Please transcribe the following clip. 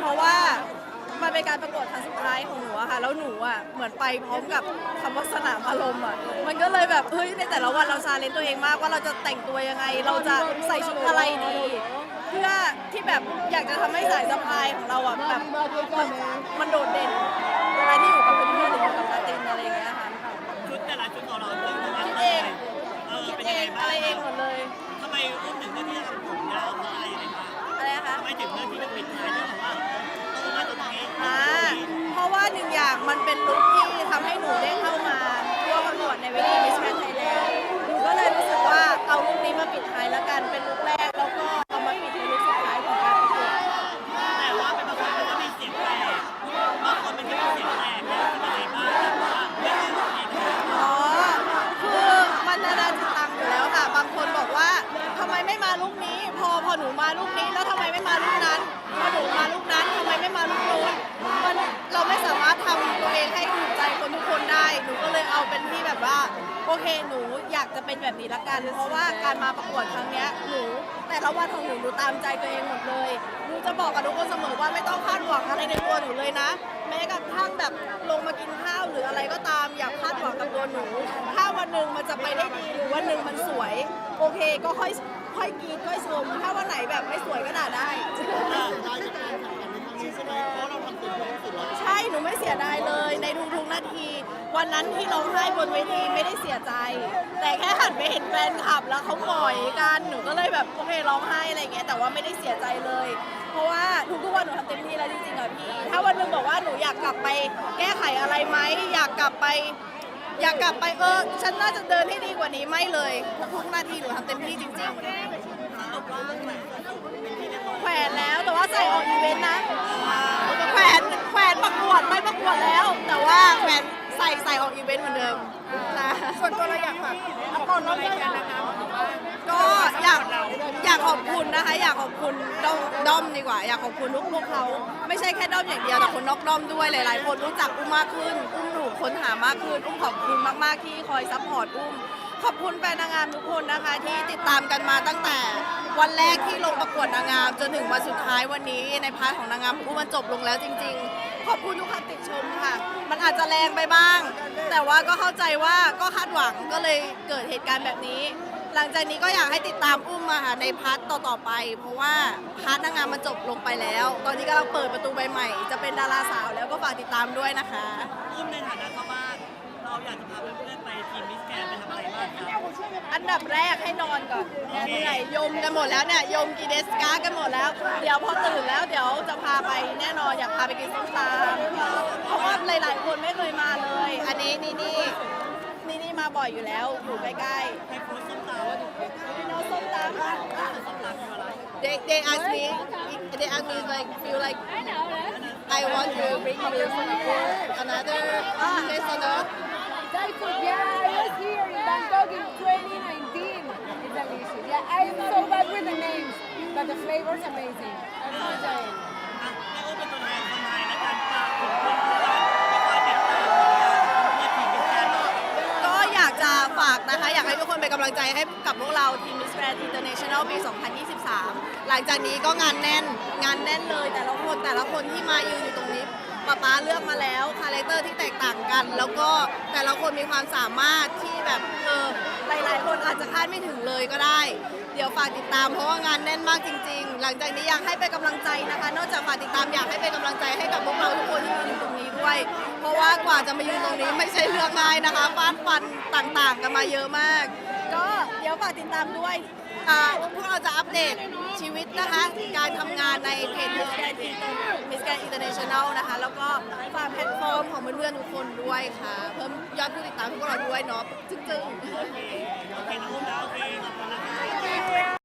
เพราะว่ามันเป็นการประกวดครั้งสุดท้ายของหนูอะค่ะแล้วหนูอะเหมือนไปพร้อมกับคำว่าสนามอารมณ์อะมันก็เลยแบบเฮ้ยในแต่ละวันเราชาเลนจ์ตัวเองมากว่าเราจะแต่งตัวยังไง เราจะใส่ชุดอะไรดี เพื่อที่แบบอยากจะทำให้สายสะพายของเราอะแบบมันมันโดดเด่นเวลาที่อยู่กับเพื่อนๆหรืออยู่กับลาตินอะไรอย่างเงี้ย อะไรนะคะทำไมถึงเลือกที่จะปิดท้ายด้วยแบบว่าโตมาตรงนี้อ่าเพราะว่าหนึ่งอย่างมันเป็นลุคที่ทำให้หนูได้เข้ามาร่วมประกวดในเวที Miss Grand Thailand หนูก็เลยรู้สึกว่าเอาลุคนี้มาปิดท้ายแล้วกันเป็นลุคแรกแล้วก็เอามาปิดในลุคสุดท้ายของการประกวดแต่ว่าเป็นบางคนก็มีเสียงแตกบางคนมันก็มีเสียงแตกเนี่ยเป็นยังไงบ้างแบบว่าไม่รู้ตัวเองนะอ๋อคือมันนานาจิตตังอยู่แล้วค่ะ บางคนบอกว่าทำไมไม่มาลุคนี้ หนูมาลุคนี้แล้วทำไมไม่มาลุคนั้นพอหนูมาลุคนั้นทำไมไม่มาลุคนู้นมันเราไม่สามารถทำตัวเองให้ถูกใจคนทุกคนได้ หนูก็เลยเอาเป็นที่แบบว่าโอเคหนูอยากจะเป็นแบบนี้ละกัน เพราะว่าการมาประกวดครั้งเนี้ยหนูแต่ละวันของหนูหนูตามใจตัวเองหมดเลยหนูจะบอกกับทุกคนเสมอว่าไม่ต้องคาดหวังอะไรในตัวหนูเลยนะ แม้กระทั่งแบบลงมากินข้าวหรืออะไรก็ตามอย่าคาดหวังกับตัวหนู ถ้าวันหนึ่งมันจะไปได้ดีหรือวันหนึ่งมันสวย โอเคก็ค่อย ค่อยกรีดค่อยชม ถ้าวันไหนแบบไม่สวยก็ด่าได้ใช่ หนูไม่เสียดายเลย ในทุกๆนาที วันนั้นที่ร้องไห้บนเวทีไม่ได้เสียใจ แต่แค่หันไปเห็นแฟนคลับแล้วเขาหงอยกัน หนูก็เลยแบบโอเคร้องไห้อะไรเงี้ย แต่ว่าไม่ได้เสียใจเลย เพราะว่าทุกๆวันหนูทำเต็มที่แล้วจริงๆอะพี่ ถ้าวันหนึงบอกว่าหนูอยากกลับไปแก้ไขอะไรไหม อยากกลับไป อยากกลับไปเออฉันน่าจะเดินให้ดีกว่านี้ไม่เลยทุกๆนาทีหนูทำเต็มที่จริงๆแขวนแล้วแต่ว่าใส่ออกอีเวนต์นะแขวนแขวนประกวดไม่ประกวดแล้ว แต่ว่าแขวนใส่ใส่ออกอีเวนต์เหมือนเดิมนะส่วนตัวเราอยากฝากละครน้องรการนางงองเราบ้างก็อยากอยากขอบคุณนะคะ อยากขอบคุณด้อมด้อมดีกว่า อยากขอบคุณทุกพวกเขา ไม่ใช่แค่ด้อมอย่างเดียวแต่คนนอกด้อมด้วยหลาย ๆ คนรู้จักอุ้มมากขึ้นอุ้ม ถูกค้นหามากขึ้นอุ้มขอบคุณมากๆที่คอยซัพพอร์ตอุ้มขอบคุณแฟนนางงามทุกคนนะคะ ที่ติดตามกันมาตั้งแต่วันแรกที่ลงประกวดนางงาม จนถึงวันสุดท้ายวันนี้ในพาร์ทของนางงามอุ้มมันจบลงแล้วจริง ๆ ขอบคุณทุกคนติดชมค่ะ มันอาจจะแรงไปบ้าง แต่ว่าก็เข้าใจว่าก็คาดหวังก็เลยเกิดเหตุการณ์แบบนี้ หลังจากนี้ก็อยากให้ติดตามอุ้มมาค่ะในพาร์ทต่อๆไป เพราะว่าพาร์ทนางงามมันจบลงไปแล้ว ตอนนี้กำลังเปิดประตูใบใหม่ จะเป็นดาราสาวแล้วก็ฝากติดตามด้วยนะคะ อุ้มในฐานะเข้าบ้านเราอยากจะพาเพื่อนๆไปทีมมิสแกรนด์ไปทำอะไรบ้างครับอันดับแรกให้นอนก่อนเหนื่อยยมกันหมดแล้วเนี่ยยมกีเดสกากันหมดแล้ว เดี๋ยวพอตื่นแล้วเดี๋ยวจะพาไปแน่นอนอยากพาไปกินส้มตำเพราะว่าหลายๆคนไม่เคยมาเลย อันนี้นี่นี่นี่นี่ มาบ่อยอยู่แล้ว อยู่ใกล้ให้โพสต์ส้มตำๆพี่โน้ตส้มตำส้มตำคืออะไร they they ask me they ask me like feel like I want to bring you another taste on earth Thai food, yeah, I was here in Bangkok in 2019. It's delicious. Yeah, I'm so bad with the names, but the flavor's amazing. I'm so enjoying. ากนะคะ อยากให้ทุกคนเป็นกำลังใจให้กับพวกเราทีม Miss Grand International ปี 2023 หลังจากนี้ก็งานแน่นงานแน่นเลย แต่ละคนแต่ละคนที่มายืนอยู่ตรงนี้ป๊าป๊าเลือกมาแล้วคาแรคเตอร์ที่แตกต่างกัน แล้วก็แต่ละคนมีความสามารถที่แบบเออหลายๆ คนอาจจะคาดไม่ถึงเลยก็ได้ เดี๋ยวฝากติดตามเพราะว่างานแน่นมากจริง ๆ หลังจากนี้อยากให้เป็นกำลังใจนะคะ นอกจากฝากติดตามอยากให้เป็นกำลังใจให้กับพวกเราทุกคนที่อยู่ ด้วย เพราะว่ากว่าจะมายืนตรงนี้ไม่ใช่เรื่องง่ายนะคะฟาดฟันต่างๆ กันมาเยอะมาก ก็เดี๋ยวฝากติดตามด้วยอ่าพวกเราจะอัปเดตชีวิตนะคะ การทำงานในเพจ Miss Grand Miss Grand International นะคะ แล้วก็ฝากแพลตฟอร์มของเพื่อนๆทุกคนด้วยค่ะ เพิ่มยอดผู้ติดตามพวกเราด้วยเนาะจึ้งๆ